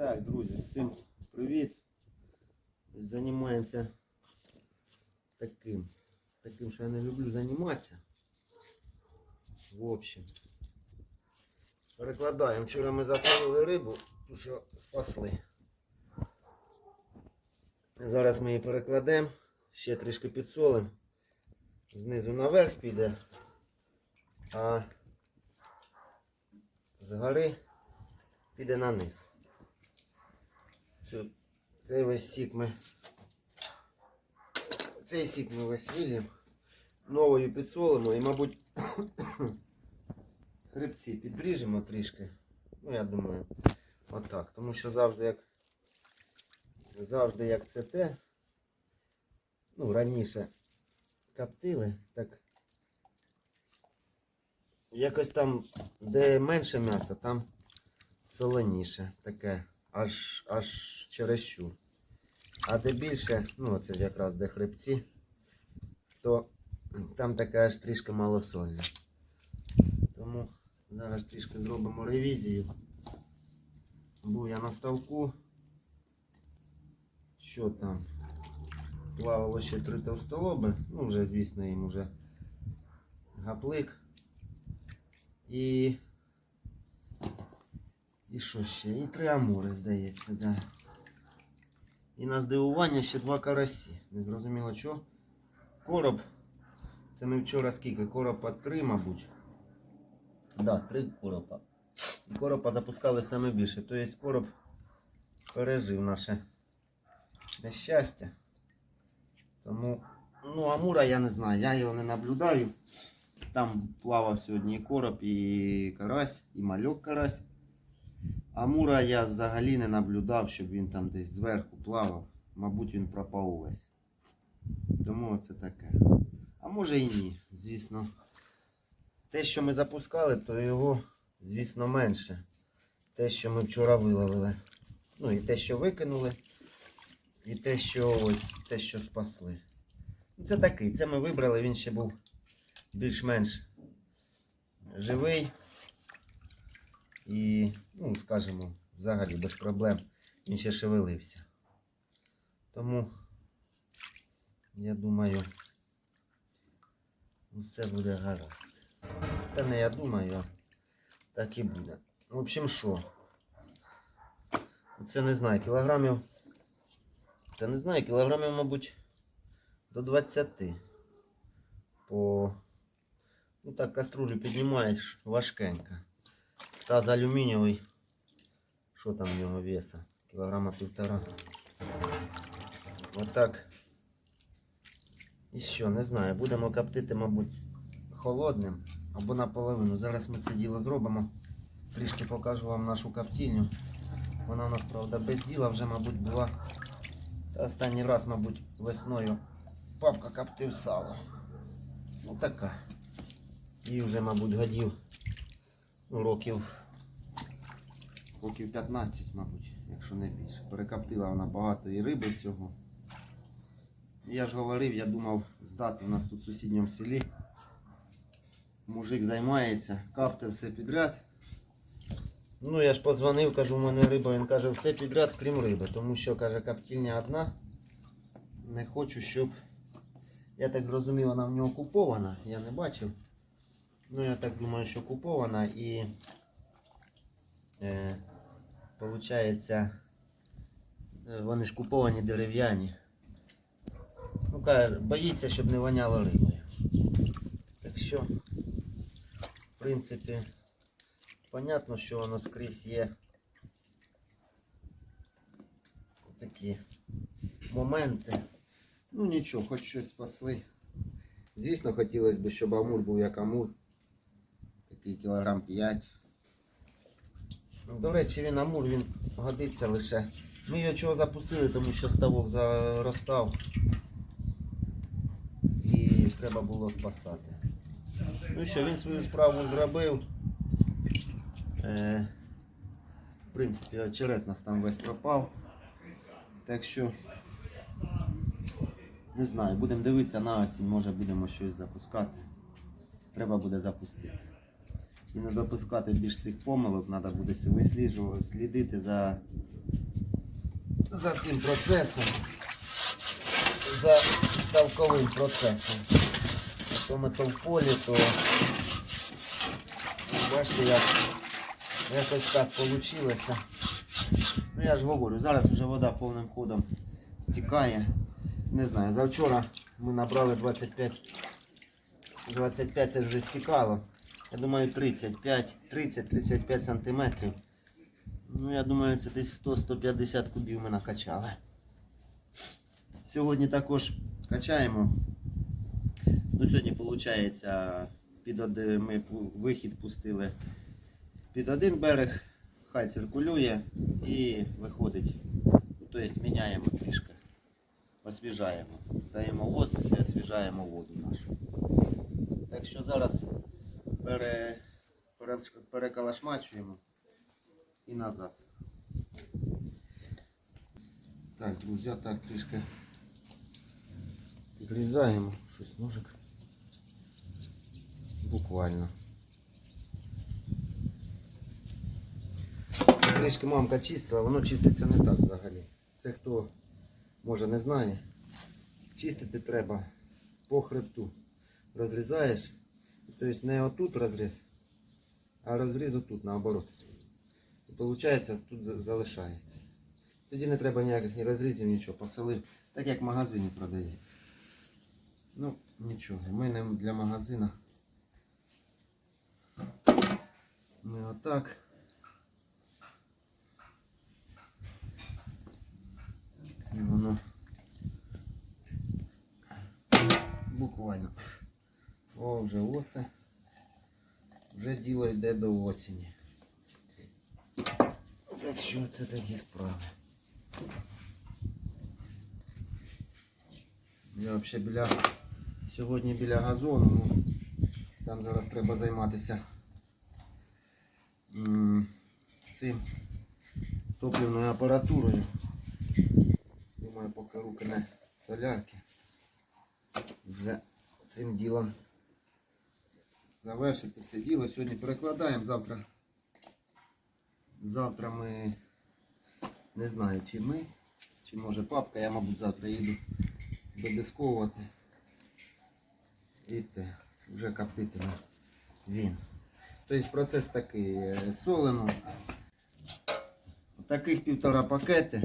Так, друзі, всім привіт. Займаємося таким. Таким, що я не люблю займатися. В общем. Перекладаємо. Вчора ми засолили рибу, ту що спасли. Зараз ми її перекладемо, ще трішки підсолимо. Знизу наверх піде, а згори піде на низ. Цей весь сік ми. Цей сік ми весь вилємо. Новою підсолимо і, мабуть, хребці підріжемо трішки. Ну, я думаю, отак. Тому що завжди як завжди як це те. Ну, раніше коптили, так якось там, де менше м'яса, там солоніше таке, аж аж чересчур. А де більше, ну це ж якраз де хребці, то там таке аж трішки малосольне. Тому зараз трішки зробимо ревізію. Був я на ставку. Що там? Плавало ще три товстолоби. Ну, вже, звісно, їм вже гаплик. І. І що ще? І три амури, здається, да. І на здивування ще два карасі. Не зрозуміло що. Короб. Це ми вчора скільки? Коропа три, мабуть. Да, три коропа. І коропа запускали саме більше. Тобто короб пережив наше нещастя. Тому, ну, Амура я не знаю, я його не наблюдаю. Там плавав сьогодні і короб, і карась, і мальок карась. Амура я взагалі не наблюдав, щоб він там десь зверху плавав. Мабуть, він пропав увесь. Тому це таке. А може і ні, звісно. Те, що ми запускали, то його, звісно, менше. Те, що ми вчора виловили. Ну і те, що викинули. І те, що ось те, що спасли. Це такий. Це ми вибрали, він ще був більш-менш живий. І, ну, скажімо, взагалі без проблем він ще шевелився. Тому, я думаю, все буде гаразд. Та не я думаю, так і буде. В общем, що? Це не знаю, кілограмів. Та не знаю, кілограмів, мабуть, до 20. По. Ну так каструлю піднімаєш важкенько. Таз алюмінієвий. Що там в нього веса? Кілограма півтора. Отак. І що, не знаю, будемо коптити, мабуть, холодним або наполовину. Зараз ми це діло зробимо. Трішки покажу вам нашу коптильню. Вона у нас, правда, без діла вже, мабуть, була. Та останній раз, мабуть, весною папка коптив сало. Ну така. І вже, мабуть, годів ну, років, років 15, мабуть, якщо не більше. Перекоптила вона багато і риби всього. Я ж говорив, я думав здати у нас тут в сусідньому селі. Мужик займається, капте все підряд. Ну, я ж подзвонив, кажу, у мене риба. Він каже, все підряд, крім риби. Тому що, каже, коптильня одна. Не хочу, щоб. Я так зрозумів, вона в нього купована, я не бачив. Ну, я так думаю, що купована і е, получається, е, вони ж куповані дерев'яні. Ну, каже, боїться, щоб не воняло рибою. Так що, в принципі, понятно, що воно скрізь є такі моменти. Ну нічого, хоч щось спасли. Звісно, хотілося б, щоб амур був як амур. Такий кілограм 5. До речі, він амур, він годиться лише. Ми його чого запустили, тому що ставок заростав. І треба було спасати. Ну що, він свою справу зробив. Е, в принципі, очерет нас там весь пропав. Так що, не знаю, будемо дивитися на осінь, може будемо щось запускати. Треба буде запустити. І не допускати більш цих помилок, треба буде висліджувати, слідити за за цим процесом, за ставковим процесом. То ми то в полі, то бачите, як якось так вийшло. Ну я ж говорю, зараз вже вода повним ходом стікає. Не знаю, завчора ми набрали 25, 25 це вже стікало. Я думаю 35, 30-35 сантиметрів. Ну, я думаю, це десь 100-150 кубів ми накачали. Сьогодні також качаємо. Ну, сьогодні, виходить, під один, ми вихід пустили під один берег, хай циркулює і виходить. Тобто міняємо трішки, освіжаємо. Даємо воздух і освіжаємо воду нашу. Так що зараз пере, пере, перекалашмачуємо і назад. Так, друзі, так трішки підрізаємо щось ножик. Буквально. Трішки мамка чистила, воно чиститься не так взагалі. Це хто може не знає. Чистити треба по хребту. Розрізаєш, тобто не отут розріз, а розріз отут наоборот. І виходить, тут залишається. Тоді не треба ніяких ні розрізів, нічого. Посолив, так як в магазині продається. Ну, нічого, ми не для магазина. Ми отак. І воно буквально. О, вже оси. Вже діло йде до осені. Так що це такі справи. Я взагалі біля сьогодні біля газону. Ну, там зараз треба займатися цим топливною апаратурою. Думаю, поки руки не солярки. Вже цим ділом завершити це діло. Сьогодні перекладаємо, завтра. Завтра ми не знаю, чи ми, чи може папка, я, мабуть, завтра їду додисковувати. І вже коптитиме він. Тобто процес такий, е, солимо. Таких півтора пакети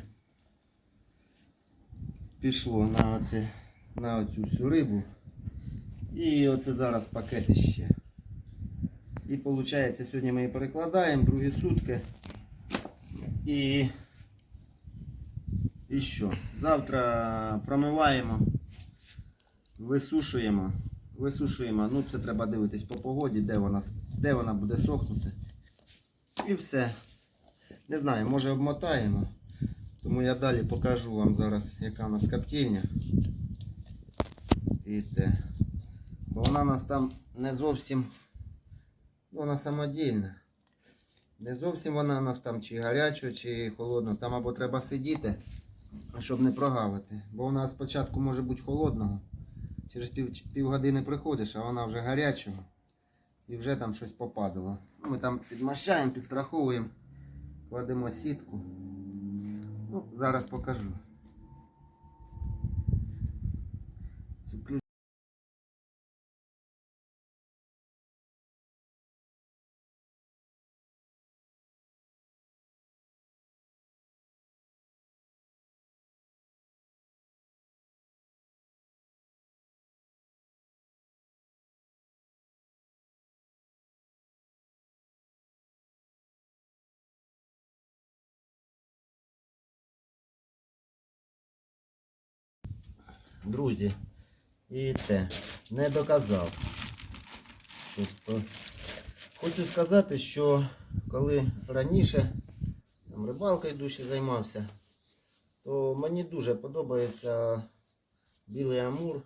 пішло на, оце, на оцю всю рибу. І оце зараз пакети ще. І виходить, сьогодні ми її перекладаємо, другі сутки. І, і що? Завтра промиваємо, висушуємо. Висушуємо. Ну це треба дивитись по погоді, де вона, де вона буде сохнути. І все. Не знаю, може обмотаємо. Тому я далі покажу вам зараз, яка у нас коптильня. І те. Бо вона у нас там не зовсім. Ну, Вона самодільна. Не зовсім вона у нас там чи гаряча, чи холодна. Там або треба сидіти, щоб не прогавити. Бо вона спочатку може бути холодного. Через пів, півгодини приходиш, а вона вже гарячого. І вже там щось попадало. Ми там підмащаємо, підстраховуємо, кладемо сітку. Ну, зараз покажу. Друзі, і те, не доказав. Тобто, хочу сказати, що коли раніше там, рибалкою душі займався, то мені дуже подобається білий амур,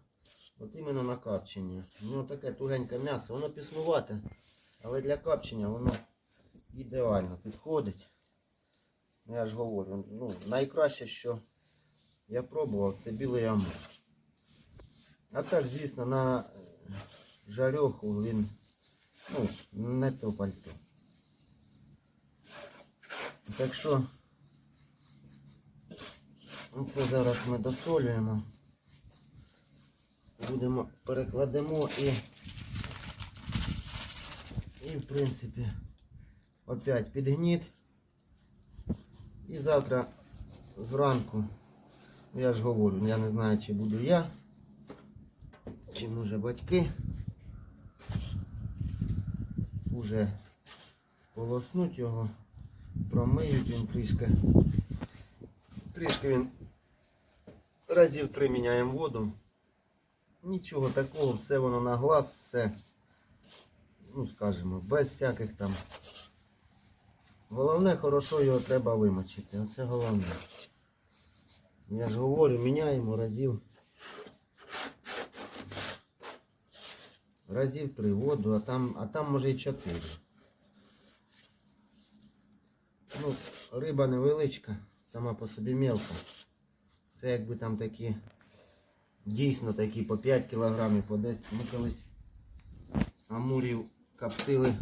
от іменно на капчення. Ну таке тугеньке м'ясо, воно піснувате, але для капчення воно ідеально підходить. Я ж говорю, ну, найкраще, що я пробував, це білий амур. А так, звісно, на е, жарьоху він ну, не то пальто. Так що Це зараз ми досолюємо. Будемо перекладемо і, і в принципі опять підгніт. І завтра зранку, я ж говорю, я не знаю, чи буду я, чи може батьки. Уже сполоснуть його, промиють він трішки. Трішки він разів три міняємо воду. Нічого такого, все воно на глаз, все, ну скажімо, без всяких там. Головне, хорошо його треба вимочити. Оце головне. Я ж говорю, міняємо разів. Разів три воду, а там, а там може і чотири. Ну, риба невеличка, сама по собі мелка. Це якби там такі, дійсно такі по 5 кілограмів, по 10. Ми колись амурів коптили.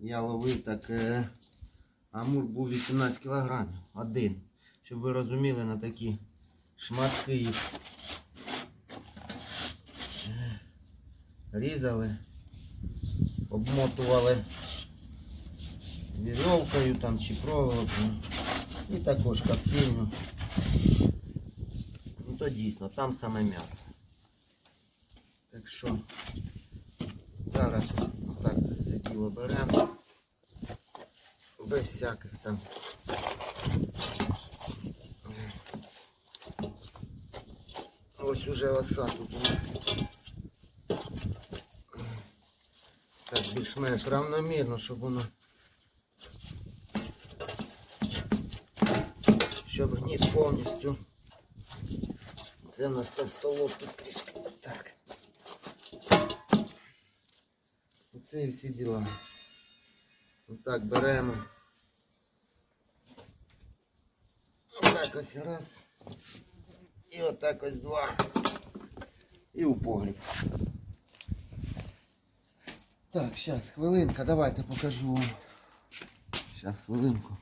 Я ловив так. Е, амур був 18 кілограмів. Один. Щоб ви розуміли на такі шматки їх. Різали, обмотували вірьовкою там чи проволокою. І також коптильню. Ну то дійсно, там саме м'ясо. Так що зараз отак це все діло беремо. Без всяких там. Ось уже оса тут у нас. більш-менш равномірно, щоб воно. Щоб гніт повністю. Це в нас товстолоб тут трішки. Так. Оце і всі діла. Отак беремо. Отак ось раз. І отак ось два. І у погріб. Так, зараз, хвилинка, давайте покажу вам. Зараз, хвилинку.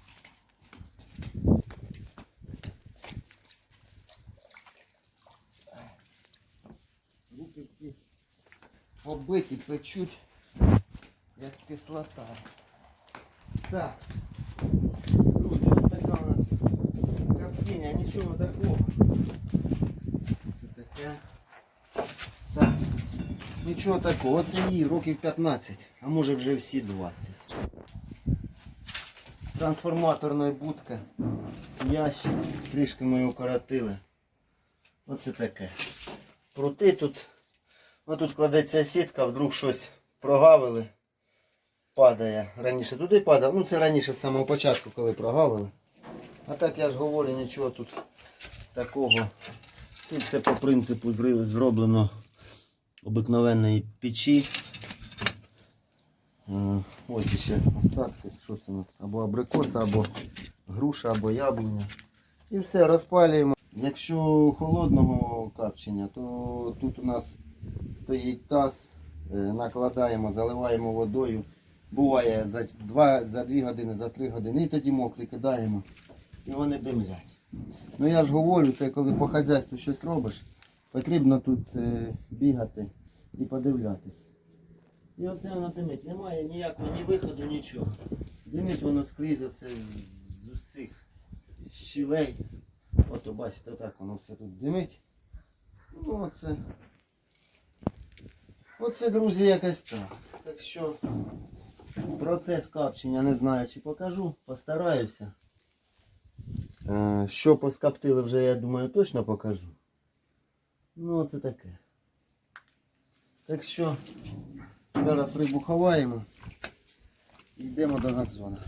Руки всі побиті, печуть, як кислота. Так. Друзі, ось така у нас коптіння, нічого такого. Це таке. Так. Нічого такого. Це їй років 15, а може вже всі 20. Трансформаторної будки. Ящик. Трішки ми його коротили. Оце таке. Прути тут. Отут кладеться сітка, вдруг щось прогавили. Падає. Раніше туди падав. Ну це раніше з самого початку, коли прогавили. А так я ж говорю, нічого тут такого. Тут все по принципу зроблено обикновенної печі. Е, Ось ще остатки. Що це у нас? Або абрикоса, або груша, або яблуня. І все, розпалюємо. Якщо холодного капчення, то тут у нас стоїть таз, е, накладаємо, заливаємо водою. Буває за 2, за 2 години, за 3 години, і тоді мокрі кидаємо. І вони димлять. Ну я ж говорю, це коли по хазяйству щось робиш, потрібно тут е, бігати і подивлятись. І оце воно димить. Немає ніякого ні виходу, нічого. Димить воно скрізь оце з усіх щілей. Ото бачите, отак воно все тут димить. Ну оце. Оце, друзі, якось так. Так що процес капчення не знаю, чи покажу, постараюся. Е, Що поскоптили вже, я думаю, точно покажу. Ну, це таке. Так що зараз рибу ховаємо і йдемо до газона.